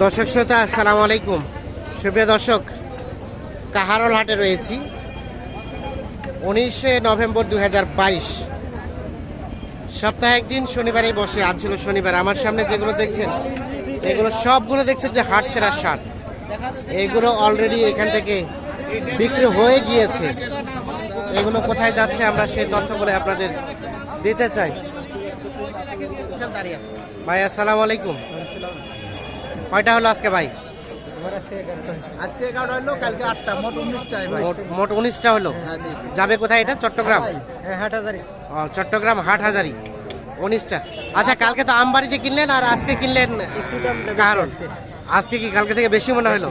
দর্শক শ্রোতা, আসসালামু আলাইকুম। সুপ্রিয় দর্শক, কাহারল হাটে রয়েছি। উনিশে নভেম্বর দুই হাজার বাইশ। সপ্তাহে একদিন শনিবারেই বসে আজ ছিল শনিবার। আমার সামনে যেগুলো দেখছেন, এগুলো সবগুলো দেখছেন যে হাট সেরা সার। এগুলো অলরেডি এখান থেকে বিক্রি হয়ে গিয়েছে। এগুলো কোথায় যাচ্ছে আমরা সেই তথ্যগুলো আপনাদের দিতে চাই। ভাই, আসসালামু আলাইকুম। কয়টা হলো আজকে ভাই? আজকে এগারোটা হলো কালকে আটটা মোট উনিশটায় ভাই। মোট- উনিশটা হলো? হ্যাঁ, যাবে কোথায় এটা? চট্টগ্রাম? হ্যাঁ ও, চট্টগ্রাম হাট হাজারি উনিশটা। আচ্ছা কালকে তো আমবাড়িতে কিনলেন আর আজকে কিনলেন কারণ আজকে। কি কালকে থেকে বেশি মনে হলো?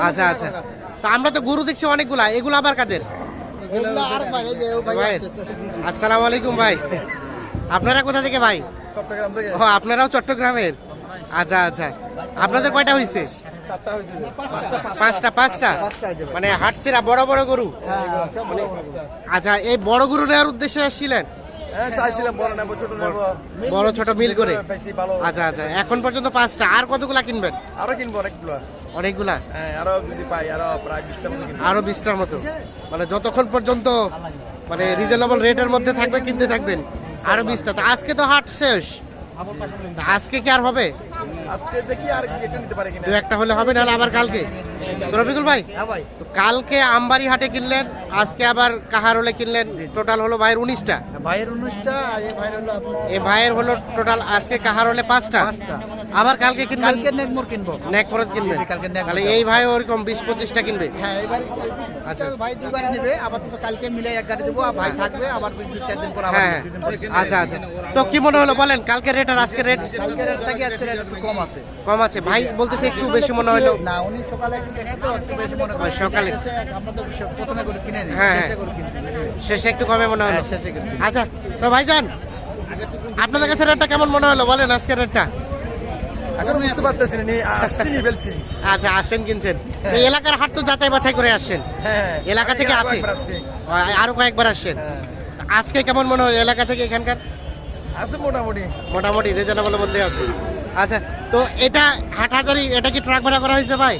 আচ্ছা আচ্ছা তো আমরা তো গরু দেখছি অনেকগুলা। এগুলো আবার কাদের? এগুলো আর ভাই এই যে ও ভাই ভাই আসছে। আসসালামু আলাইকুম ভাই। আপনারা কোথা থেকে ভাই? চট্টগ্রাম ও আপনারাও চট্টগ্রামের? আচ্ছা আচ্ছা। আপনাদের কয়টা হয়েছে পাঁচটা পাঁচটা। মানে হাটসেরা বড় বড় গরু? বড়। আচ্ছা এই বড় গরু নেওয়ার উদ্দেশ্যে আসছিলেন? হ্যাঁ বড় ছোট মিল করে। আচ্ছা আচ্ছা এখন পর্যন্ত পাঁচটা। আর কতগুলা কিনবেন? আরও কিনবো অনেকগুলো। অনেকগুলা? হ্যাঁ আরও যদি পাই আরও প্রায় বিশটা মতো আরও বিশটার মতো। মানে যতক্ষণ পর্যন্ত মানে রিজনেবল রেটের মধ্যে থাকবে কিনতে থাকবেন। আরও বিশটা। তো আজকে তো হাট শেষ। আজকে কি আর হবে? আজকে দেখি আর কেটে নিতে পারি কিনা। একটা হলে হবে নাহলে আবার কালকে। রফিকুল ভাই হ্যাঁ ভাই। তো কালকে আমবাড়ি হাটে কিনলেন আজকে আবার কাহার হলে কিনলেন? টোটাল হলো ভাইয়ের উনিশটা। ভাইয়ের উনিশটা আর এই ভাইয়ের হলো এ ভাইয়ের হলো টোটাল আজকে কাহার হলে পাঁচটা? পাঁচটা। আবার কালকে কিনবেন? কালকে নেকমোর কিনবো। নেক পরত কিনবেন? কালকে নেক তাহলে এই ভাই ওরকম বিশ পঁচিশটা কিনবে। হ্যাঁ এবার আচ্ছা। আচ্ছা ভাই দুই গাড়ি নেবে আবার তো কালকে মিলে এক গাড়ি দেবো আর ভাই থাকবে আবার দু চার দিন পর আবার হ্যাঁ দুই দিন পর। আচ্ছা আচ্ছা। তো কি মনে হলো বলেন কালকে রেট আর আজকে রেট কালকে রেট থেকে আজকে রেট একটু কম আছে। কম আছে। ভাই বলতেছে একটু বেশি মনে হলো। না উনি সকালে একটু দেখছে তো একটু বেশি মনে করে সকালে। আমরা তো সব প্রথমে করে কিনে নিই হ্যাঁ, হ্যাঁ। শেষে করে কিনছি। শেষে একটু কমে মনে হলো। হ্যাঁ, শেষে করে আচ্ছা তো ভাইজান আপনাদের কাছে রেটটা কেমন মনে হলো? বলেন আজকে রেটটা এখন বুঝতে পারতেছি না নি- ফেলছি। আচ্ছা আসেন কিনছেন। এই এলাকার হাট তো যাচাই বাছাই করে আসছেন। হ্যাঁ এলাকা থেকে আরও আছে? কয়েকবার আসছেন? হ্যাঁ। আজকে কেমন মনে হলো এলাকা থেকে এখানকার? আছে মোটামুটি। মোটামুটি রিজনেবল মধ্যে আছে। আচ্ছা তো এটা হাটহাজারি এটা কি ট্রাক ভাড়া করা হয়েছে ভাই?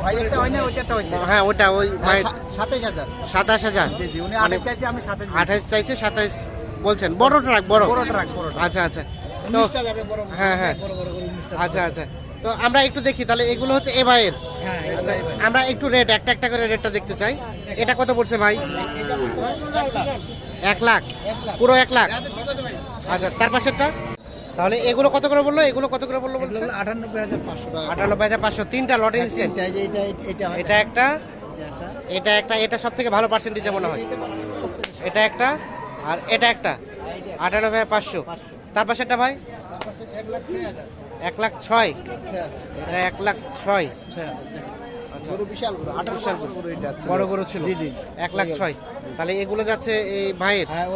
ভাই হয় না ওইটা একটা হ্যাঁ ওটা ওই ভাই সাতাইশ হাজার। সাতাশ হাজার। জি জি উনি মানে আঠাশ চাইছে আমি সাতাইশ আঠাশ চাইছে সাতাশ বলছেন। বড় ট্রাক বড়। বড় ট্রাক বড় ট্রাক। আচ্ছা আচ্ছা। তো হ্যাঁ, হ্যাঁ। আচ্ছা আচ্ছা। তো আমরা একটু দেখি তাহলে এগুলো হচ্ছে এ ভাইয়ের হ্যাঁ আচ্ছা। আমরা একটু রেট একটা একটা করে রেটটা দেখতে চাই। এটা কত পড়ছে ভাই? এক লাখ। পুরো এক লাখ? আচ্ছা তার পাশেরটা? তাহলে এগুলো কত করে বলল? এগুলো কত করে বলল বলছে? আটানব্বই হাজার পাঁচশো। আটানব্বই হাজার পাঁচশো। তিনটা লটে নিচ্ছেন এটা হয়। একটা? এটা এটা একটা এটা সব থেকে ভালো পার্সেন্টেজ মনে হয়। এটা একটা। আর এটা একটা? আটানব্বই হাজার পাঁচশো। তার পাশেরটা ভাই? এক লাখ ছয় এক লাখ ছয় ছয় এটা এক লাখ ছয়। ছয় হাজার আচ্ছা ছিল। বড় গরু ছিল। জি জি এক লাখ ছয়। তাহলে এগুলো যাচ্ছে এই ভাইয়ের। হ্যাঁ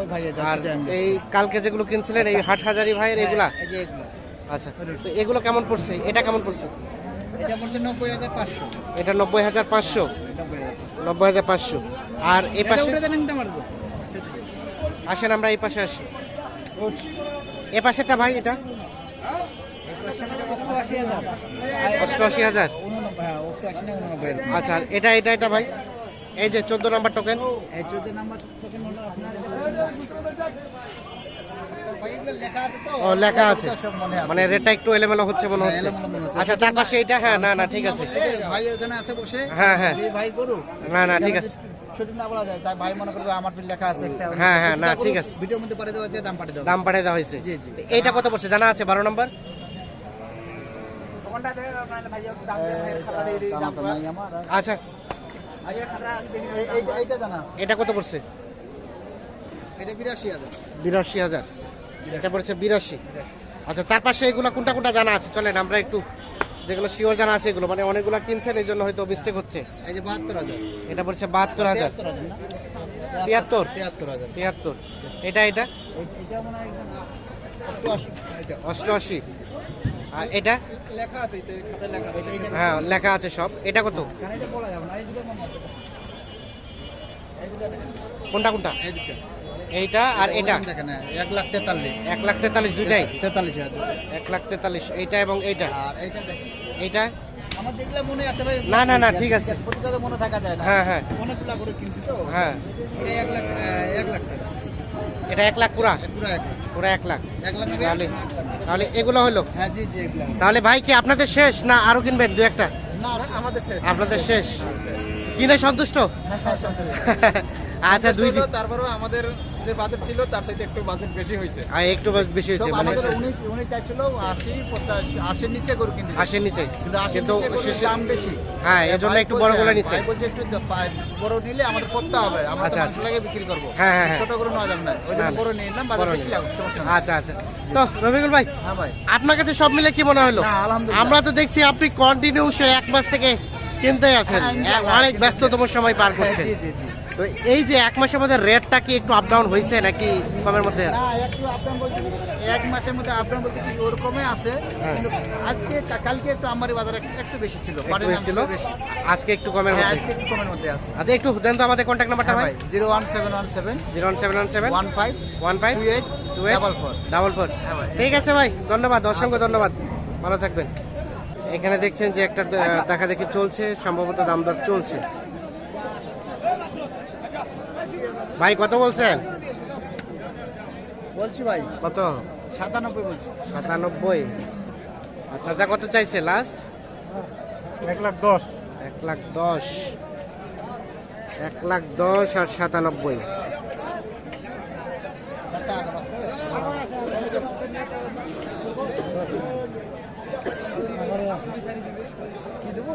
আর এই কালকে যেগুলো কিনছিলেন এই হাট হাজারি ভাইয়ের এগুলা? আচ্ছা তো এগুলো কেমন পড়ছে? এটা কেমন পড়ছে? এটা পড়ছে নব্বই হাজার পাঁচশো। এটা নব্বই হাজার পাঁচশো। নব্বই হাজার পাঁচশো। আর এই পাশে একটা আসেন আমরা এই পাশে আসি। এ পাশেরটা ভাই এটা? অষ্টআশি হাজার। আচ্ছা এটা এটা এটা ভাই? এই যে চোদ্দ নাম্বার টোকেন এই চোদ্দ নাম্বার টোকেন হলো আপনার ভাই এগুলো লেখা আছে তো ও লেখা আছে। মনে রেটটা একটু এলোমেলো হচ্ছে মনে হচ্ছে। আচ্ছা তার পাশে এটা হ্যাঁ না না ঠিক আছে। ভাই ওখানে আছে বসে। হ্যাঁ, হ্যাঁ। ভাই না না ঠিক আছে। সঠিক না বলা যায় তাই ভাই মনে করবে আমার লেখা আছে একটা হ্যাঁ, হ্যাঁ, না, ঠিক আছে। ভিডিওর মধ্যে পাঠিয়ে দেওয়া আছে দাম পাঠিয়ে দেওয়া দাম পাঠিয়ে দেওয়া হয়েছে। জি, জি। এইটা কত পড়ছে? জানা আছে? বারো নম্বর? আচ্ছা। এটা কত পড়ছে? এটা বিরাশি হাজার। বিরাশি হাজার। এটা পড়ছে বিরাশি। আচ্ছা তার পাশে এগুলো কোনটা কোনটা জানা আছে? চলেন আমরা একটু যেগুলো শিওর জানা আছে এগুলো মানে অনেকগুলো কিনছেন এই জন্য হয়তো মিস্টেক হচ্ছে। এই যে বাহাত্তর হাজার। এটা পড়ছে বাহাত্তর হাজার। তিয়াত্তর? হাজার তিয়াত্তর হাজার। তিয়াত্তর। এটা এটা? অষ্টআশি। এটা আর এটা? লেখা আছে হ্যাঁ লেখা আছে সব। এটা কত? কোনটা কোনটা? এই দুটো। এইটা আর এটা? দেখেন এক লাখ তেতাল্লিশ। এক লাখ তেতাল্লিশ দুইটাই? তেতাল্লিশ এক লাখ তেতাল্লিশ এইটা এবং এইটা? আর এইটা দেখেন। এইটা? আমার যেগুলো মনে আছে ভাই না, না, না, ঠিক আছে। প্রতিটা তো মনে থাকা যায় না। হ্যাঁ, হ্যাঁ। অনেকগুলা করে কিনছি তো। হ্যাঁ। এটা এক লাখ এক লাখ টাকা। এটা এক লাখ পুরা? পুরো এক লাখ? তাহলে তাহলে এগুলো হলো? হ্যাঁ জি জি এগুলা। তাহলে ভাই কি আপনাদের শেষ না আরও কিনবেন দু একটা? না আমাদের শেষ। আপনাদের শেষ। কিনে সন্তুষ্ট? হ্যাঁ হ্যাঁ। আচ্ছা দুই দিন তারপরেও আমাদের যে বাজেট ছিল তার সাথে একটু বাজেট বেশি হয়েছে। আর একটু বেশি হয়েছে মানে উনি উনি চাইছিল আশি পঁচাশি আশির নিচে করে কিনতে। আশির নিচে। কিন্তু শেষে দাম বেশি। হ্যাঁ এর জন্য একটু বড় নিচ্ছে বলছে একটু বড় নিলে আমাদের করতে হবে। আমরা আচ্ছা, তো লাগে বিক্রি করব। হ্যাঁ, হ্যাঁ, হ্যাঁ। ছোট করে নেওয়া যাবে না। ওই জন্য বড় নিয়ে নিলাম বাজার বেশি লাগবে আচ্ছা আচ্ছা তো রবিকুল ভাই হ্যাঁ ভাই। আপনার কাছে সব মিলে কি মনে হলো? আমরা তো দেখছি আপনি কন্টিনিউ সে এক মাস থেকে কিনতে আছেন। হ্যাঁ, অনেক ব্যস্ততম সময় পার করছেন। জি জি জি। তো এই যে এক মাসের মধ্যে রেটটা কি একটু আপ ডাউন হয়েছে নাকি কমের মধ্যে আছে? একটু বলতে এক মাসের মধ্যে আপডাউন বলতে কি? ওরকমই আছে হ্যাঁ। কিন্তু আজকে কালকে একটু আমারি বাজার একটু- বেশি ছিল। ছিল? আজকে একটু কমের হ্যাঁ, মধ্যে? আজকে একটু কমের মধ্যে আছে। আচ্ছা একটু দেন তো আমাদের কন্ট্যাক্ট নাম্বারটা ভাই। Zero one seven one seven zero one seven one seven one five one five two eight two eight double four. Double four. হ্যাঁ। ঠিক আছে ভাই ধন্যবাদ অসংখ্য ধন্যবাদ। ভালো থাকবেন। এখানে দেখছেন যে একটা দেখা দেখি চলছে সম্ভবত দাম দর চলছে। ভাই কত বলছেন? বলছি ভাই। কত? সাতানব্বই বলছি। সাতানব্বই। আচ্ছা যা কত চাইছে লাস্ট এক লাখ দশ। এক লাখ দশ। এক লাখ দশ আর সাতানব্বই। কি দেবো?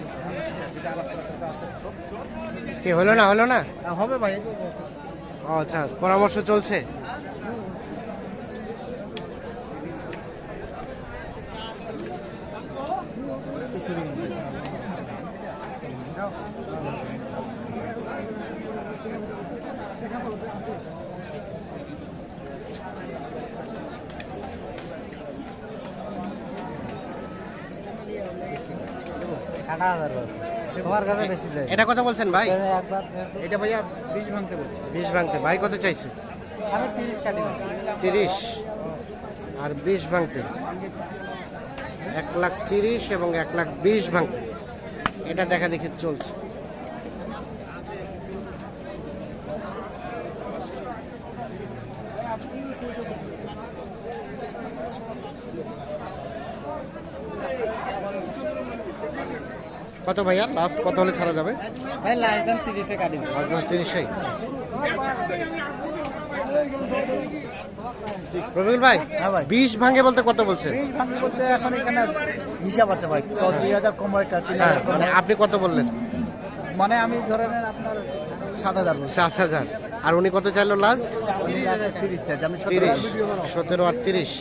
কি হলো না হলো না? হবে ভাই। আচ্ছা পরামর্শ চলছে? তোমার কাছে বেশি দেয় এটা কথা বলছেন ভাই? এটা ভাইয়া বিশ ভাঙতে বলছি। বিষ ভাঙতে। ভাই কত চাইছে? আমি তিরিশ কাটি তিরিশ। আর বিশ ভাঙতে। এক লাখ তিরিশ এবং এক লাখ বিশ ভাঙতে। এটা দেখা দেখি চলছে। কত ভাইয়া? লাস্ট কত হলে ছাড়া যাবে? ভাই লাস্ট দাম তিরিশে লাস্ট তিরিশে রবিউল ভাই হ্যাঁ ভাই। বিশ ভাঙে বলতে কত বলছেন বলতে এখন এখানে হিসাব আছে ভাই। দুই হাজার কম হয় মানে আপনি কত বললেন? মানে আমি ধরে নেন আপনার সাত হাজার সাত হাজার। আর উনি কত চাইলো লাস্ট তিরিশ আমি সতেরো আর তিরিশ